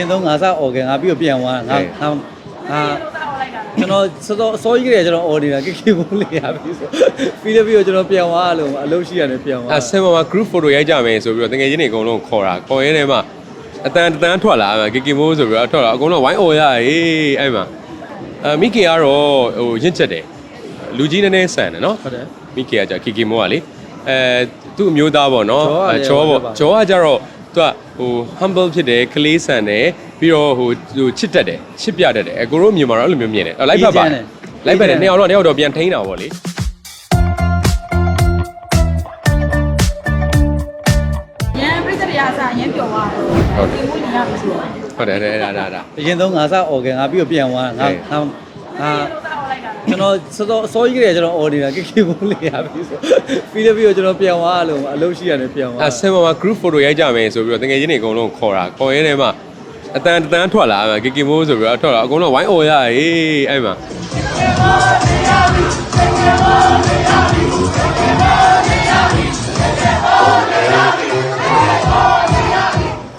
ရင်သုံးငါစအော်ကငါပြီးတော့ပြန်သွားငါဟဲ့ငါငါကျွန်တော်စောစောစောကြီးကလေးကျွန်တော်အော်နေတာကိကိမိုးလေးရပြီဆိုပြီးတော့ပြီးတော့ကျွန်တော်ပြန်သွားလို့အလုပ်ရှိရတယ်ပြန်သွားအဲဆင်မမှာ group photo ရိုက်ကြမယ်ဆိုပြီးတော့တကယ်ချင်းတွေအကုန်လုံးခေါ်တာခေါ်ရင်းထဲမှာအတန်တန်ထွက်လာကီကီမိုးဆိုပြီးတော့ထွက်လာအကုန်လုံးဝိုင်းအော်ရရေးအဲ့မှာအဲမိကေကတော့ဟိုရင့်ချက်တယ်လူကြီးနည်းနည်းဆန်တယ်နော်ဟုတ်တယ်မိကေကကြာကီကီမိုးကလေအဲသူ့အမျိုးသားပေါ့နော်ဂျောကလည်းအဲဂျောပေါ့ဟုတ်ပါဂျောကကြတော့ သူကဟို humble ဖြစ်တယ်ကလေးဆန်တယ်ပြီးတော့ဟိုဟိုချစ်တတ်တယ်ချစ်ပြတတ်တယ်အကိုတို့မြန်မာတော့အဲ့လိုမျိုးမြင်တယ်အဲ့လိုက်ဖက်ပါအေးချမ်းတယ်လိုက်ဖက်တယ်အေးချမ်းတယ်နှစ်ယောက်တော့နှစ်ယောက်တော့ပြန်ထိန်းတာပေါ့လေရန်ပြိတ္တရာအစားရန်ပျော်သွားတယ်ဟုတ်တယ်ဒီမွေးနေရပြီဆိုတော့ဟုတ်တယ်အဲ့ဒါဒါဒါရင်သုံးငါစအော်ကငါပြီးတော့ပြန်သွားငါဟဲ့ငါငါတော့အော်လို က်တာကျွန်တော်စောစောစောကြီးကလေးကျွန်တော်အော်နေတာကိကိမိုးလေးရပြီဆိုပြီးတော့ပြီးတော့ကျွန်တော်ပြန်သွားလို့အလုပ်ရှိရတယ်ပြန်သွားအဲဆင်မမှာ group photo ရိုက်ကြမယ်ဆိုပြီးတော့တကယ်ချင်းတွေအကုန်လုံးခေါ်တာခေါ်ရင်းထဲမှာအတန်တန်ထွက်လာကီကီမိုးဆိုပြီးတော့ထွက်လာအကုန်လုံးဝိုင်းအော်ရရေးအဲ့မှာ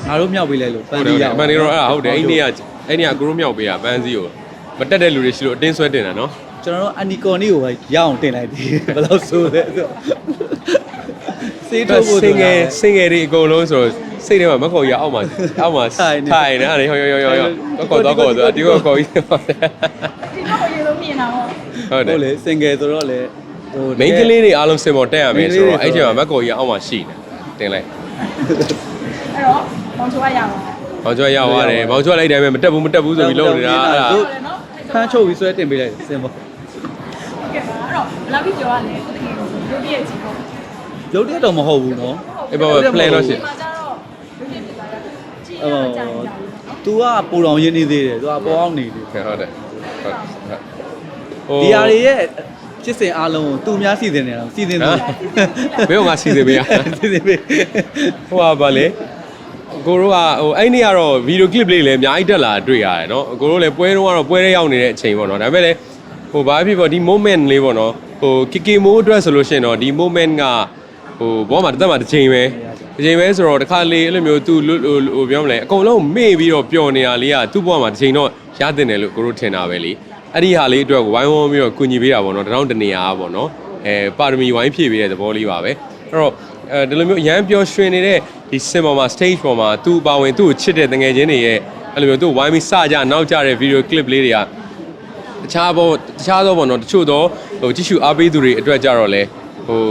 ငါတို့မြောက်ပေးလိုက်လို့ပဟုန်းတ်တယ်တီးရအမှန်တကယ်တော့အဲ့ဒါဟုတ်တယ်အဲ့ဒီနေ့ကအဲ့ဒီကကိုရိုးမြောက်ပေးတာပန်းစည်းကိုမတက်တဲ့လူတွေရှိလို့အတင်းဆွဲတင်တာနော် ကျွန်တော်တို့အနီကွန်နီကိုပဲရအောင်တင်လိုက်သေးဘယ်လောက်ဆိုလဲဆိုစေးထုတ်ဖို့စင်ငယ်စင်ငယ်တွေအကုန်လုံးဆိုတော့စိတ်ထဲမှာမခေါ်ရအောက်မှာအောက်မှာထိုင်နေထိုင်နေအဲ့ဒါဟောယောယောယောယောတော့ကောတော့ကောဆိုအတီကောကောကြီးပါတယ်ဒီတော့ရေလုံးမြင်တာပေါ့ဟုတ်တယ်ဟုတ်လေစင်ငယ်ဆိုတော့လေဟိုမိန်းကလေးတွေအားလုံးစင်ပေါ်တက်ရမယ်ဆိုတော့မိအဲ့န်းကလေးတွေချိန်မှာမက်ကောကြီးအောက်မှာရှိနေတင်လိုက်အဲ့တော့ဘောင်ချွားရအောင်မောင်ကျွတ်ရောက်သွားတယ်မောင်ကျွတ်လိုက်တိုင်းပဲမတက်ဘူးမတက်ဘူးဆိုပြီးလုပ်နေတာအဲ့ဒါတို့တယ်နော်ခန်းချုပ်ပြီးဆွဲတင်ပေးလိုက်စင်ပေါ် ဟုတ်ကဲ့ပါအဲ့တော့ဘလာပြီးပြောရလဲတကယ်ရုပ်ပြည့်ချီပေါ့ ရုပ်တရက်တော့မဟုတ်ဘူးနော် အေးပါ plan တော့ရှိ ဒီမှာကျတော့ရုပ်ပြည့်ပြသွားတာကြည့်ရတာကြာကြာနော် तू ကပူတော်ရင်းနေသေးတယ် तू ကပေါ်အောင်နေတယ် ဟုတ်တယ်ဟုတ်ဟုတ် ဒီဟာတွေရဲ့ဖြစ်စဉ်အားလုံးကိုသူများစီစဉ်နေတာစီစဉ်သူ ဘယ်တော့ငါစီစဉ်ပေးရ စီစဉ်ပေး ဟိုပါဗာလေကိုတို့ကဟိုအဲ့နေ့ကတော့ဗီဒီယိုကလစ်လေးလည်းအများကြီးတက်လာတွေ့ရတယ်เนาะကိုတို့လည်းပွဲတော့ကတော့ပွဲထဲရောက်နေတဲ့အချိန်ပေါ့เนาะဒါပေမဲ့လည်း ဟိုဘာဖြစ်ပေါ့ဒီ moment လေးပေါ့နော်ဟိုကေကေမိုးအတွက်ဆိုလို့ရှိရင်တော့ဒီ moment ကဟိုဘောမှာတစ်သက်မှာတစ်ချိန်ပဲတစ်ချိန်ပဲဆိုတော့တစ်ခါလေးအဲ့လိုမျိုး तू ဟိုပြောမလဲအကုန်လုံးမေ့ပြီးတော့ပျော်နေတာလေးကသူ့ဘောမှာတစ်ချိန်တော့ရတင်တယ်လို့ကိုတို့ထင်တာပဲလေအဲ့ဒီဟာလေးအတွက်ဝိုင်းဝန်းပြီးတော့ကူညီပေးတာပေါ့နော်တရောင်းတနေရာပေါ့နော်အဲပါရမီဝိုင်းဖြည့်ပေးတဲ့သဘောလေးပါပဲအဲ့တော့အဲဒီလိုမျိုးအရန်ပျော်ရွှင်နေတဲ့ဒီစင်ပေါ်မှာ stage ပေါ်မှာသူ့ပါဝင်သူ့ကိုချစ်တဲ့တငယ်ချင်းတွေရဲ့အဲ့လိုမျိုးသူ့ဝိုင်းပြီးစကြနောက်ကြတဲ့ video clip လေးတွေက တခြားဘောတခြားသောဘောနော်တချို့သောဟိုကြည့်ရှုအားပေးသူတွေအတွက်ကြတော့လဲဟို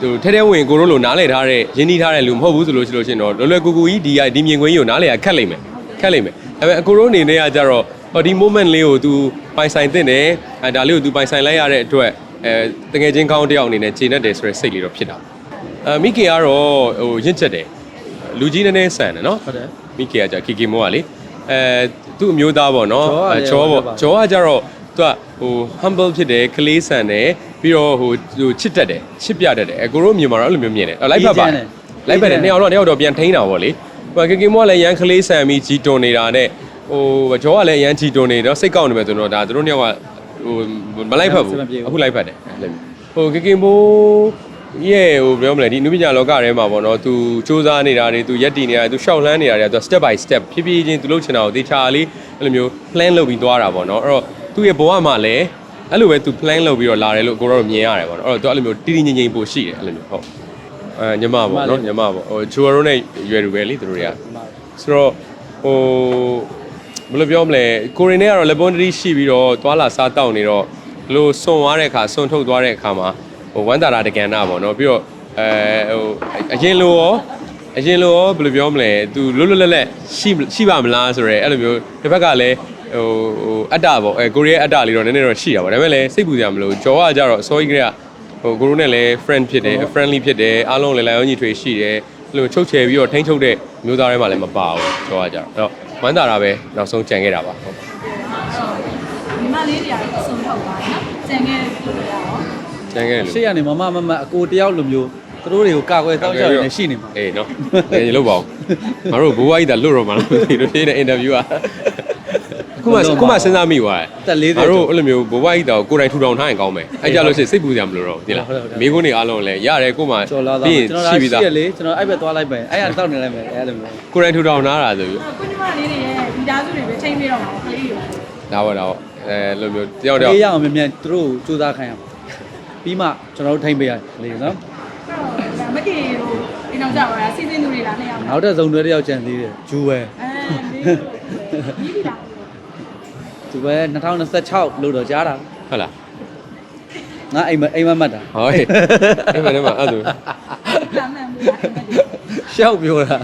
ဟိုထဲထဲဝင်ကိုတို့လိုနားလည်ထားတဲ့ရင်းနှီးထားတဲ့လူမဟုတ်ဘူးဆိုလို့ရှိလို့ရှိရင်တော့လွယ်လွယ်ကူကူကြီးဒီဒီမြင်ကွင်းကြီးကိုနားလည်ရခက်လိမ့်မယ်ခက်လိမ့်မယ်ဒါပေမဲ့အကိုတို့အနေနဲ့ကကြတော့ဟောဒီ moment လေးကို तू ပိုင်ဆိုင်သင့်တယ်အဲဒါလေးကို तू ပိုင်ဆိုင်လိုက်ရတဲ့အတွက်အဲတကယ်ချင်းကောင်းတစ်ယောက်အနေနဲ့ခြေနဲ့တယ်ဆိုတဲ့စိတ်လေးတော့ဖြစ်တာအဲမိကေကတော့ဟိုရင့်ချက်တယ်လူကြီးနည်းနည်းဆန်တယ်နော်ဟုတ်တယ်မိကေကကြာကီကီမိုးကလေအဲသူ့အမျိုးသားပေါ့နော်ဂျောကလည်းအဲဂျောပေါ့ဟုတ်ပါဂျောကကြတော့ သူကဟို humble ဖြစ်တယ်ကလေးဆန်တယ်ပြီးတော့ဟိုဟိုချစ်တတ်တယ်ချစ်ပြတတ်တယ်အကိုတို့မြန်မာတော့အဲ့လိုမျိုးမြင်တယ်အဲ့လိုက်ဖက်ပါအေးချမ်းတယ်လိုက်ဖက်တယ်အေးချမ်းတယ်နှစ်ယောက်တော့နှစ်ယောက်တော့ပြန်ထိန်းတာပေါ့လေဟိုကီကီမိုးကလည်းရန်ကလေးဆန်ပြီးဂျီတွန်နေတာနဲ့ဟိုဂျောကလည်းရန်ဂျီတွန်နေတော့စိတ်ကောက်နေမယ်ဆိုတော့ဒါသူတို့နှစ်ယောက်ကဟိုမလိုက်ဖက်ဘူးစမပြေဘူးအခုလိုက်ဖက်တယ်အဲ့လိုမျိုးဟိုကီကီမိုးရဲ့ဟိုပြောမလဲဒီနုပညာလောကထဲမှာပေါ့နော်သူစူးစမ်းနေတာတွေသူရက်တည်နေတာတွေသူရှောက်လှမ်းနေတာတွေသူ step by step ဖြည်းဖြည်းချင်းသူလုပ်ချင်တာကိုတေချာလေးအဲ့လိုမျိုး plan လုပ်ပြီးသွားတာပေါ့နော်အဲ့တော့ သူ့ရဲ့ဘဝမှာလည်းအဲ့လိုပဲသူ plan လုပ်ပြီးတော့လာတယ်လို့ကိုတော့မြင်ရတယ်ပေါ့နော်အဲ့တော့သူအဲ့လိုမျိုးတည်တည်ငြိမ်ငြိမ်ပို့ရှိတယ်အဲ့လိုမျိုးဟုတ်အဲညမပေါ့နော်ညမပေါ့ဟိုဂျူရိုနဲ့ရွယ်တူပဲလေသူတို့တွေကဆိုတော့ဟိုဘယ်လိုပြောမလဲကိုရင်နဲ့ကတော့ laboratory ရှိပြီးတော့သွာလာစားတောက်နေတော့ဘယ်လိုစွန်သွားတဲ့အခါစွန်ထုတ်သွားတဲ့အခါမှာဟိုဝမ်းတာတာတကန်နာပေါ့နော်ပြီးတော့အဲဟိုအရင်လိုရောအရင်လိုရောဘယ်လိုပြောမလဲသူလွတ်လွတ်လပ်လပ်ရှိရှိပါမလားဆိုရဲအဲ့လိုမျိုးတစ်ဖက်ကလည်း ဟိုဟိုအတ္တပေါ့အဲကိုရီးယားအတ္တလေးတော့နည်းနည်းတော့ရှိတာပေါ့ဒါပေမဲ့လည်းစိတ်ပူစရာမလိုကြောကကြတော့အစောကြီးကလေးကဟိုကိုရိုးနဲ့လည်း friend ဖြစ်တယ် friendly ဖြစ်တယ်အားလုံးလည်းလိုင်အောင်ညီထွေရှိတယ်အဲ့လိုချုပ်ချယ်ပြီးတော့ထိန်းချုပ်တဲ့မျိုးသားတွေမှလည်းမပါဘူးကြောကကြတော့အဲ့တော့ဝမ်းတာတာပဲနောက်ဆုံးကြံခဲ့တာပါဟုတ်ဒီမလေးတွေကတော့ဆုံးထုတ်သွားတယ်နော်ကြံခဲ့လို့ရအောင်ကြံခဲ့တယ်ရှေ့လို့ကနေမမမမအကိုတယောက်လိုမျိုးသူတို့တွေကိုကာကွယ်တောက်ချနေရှိနေမှာအေးနော်အေးလို့ပါဦးငါတို့ဘိုးဘွားကြီးတာလွတ်တော့မှာလားမသိဘူးဒီနေ့အင်တာဗျူးอ่ะ ခုမှခုမှစဉ်းစားမိသွားတယ်တက်40ကျွတို့န်း အဲ့လိုမျိုးဘဝကြီးတောင်ကိုယ်တိုင်ထူထောင်ထားရင်ကောင်းမယ်အဲ့ကြလို့ရှိရင်စိတ်ပူစရာမလိုတော့ဘူးတင်လားဟုတ်တယ်ဟုတ်တယ် မိခိုးနေအားလုံးလည်းရတယ်ကိုယ်မှကျော်လာတာရင်ကျွန်တော်ရှိပြီးသားရလေကျွန်တော်အဲ့ဘက်သွားလိုက်မယ်အဲ့ရတောက်နေလိုက်မယ်အဲ့လိုမျိုးကိုယ်တိုင်ထူထောင်ထားတာဆိုပြီးကိုညီမလေးတွေရဲ့မိသားစုတွေပဲချိန်ပေးတော့မှာပေါ့ကလေးတွေဒါပေါ့ဒါပေါ့အဲအဲ့လိုမျိုးတယောက်တယောက် ရအောင်မြန်မြန်သူတို့စူးစမ်းခိုင်းအောင်ပြီးမှကျွန်တော်တို့ထိမ့်ပေးရလေနော်အဲ့တော့မကေတို့အိမ်အောင်ကြပါလားစီစဉ်သူတွေလားနှစ်ယောက်အဲနောက်ထပ်ဇုံတွဲတစ်ယောက်ကျန်သေးတယ်ဂျူးပဲ မိပြီလား သူပဲ2026လို့တော့ကြားတာဟုတ်လားငါအိမ်မအိမ်မမှတ်တာဟုတ်ဟဲ့အဲ့မှာအဲ့မှာအဲ့ဒါရှောက်ပြောတာ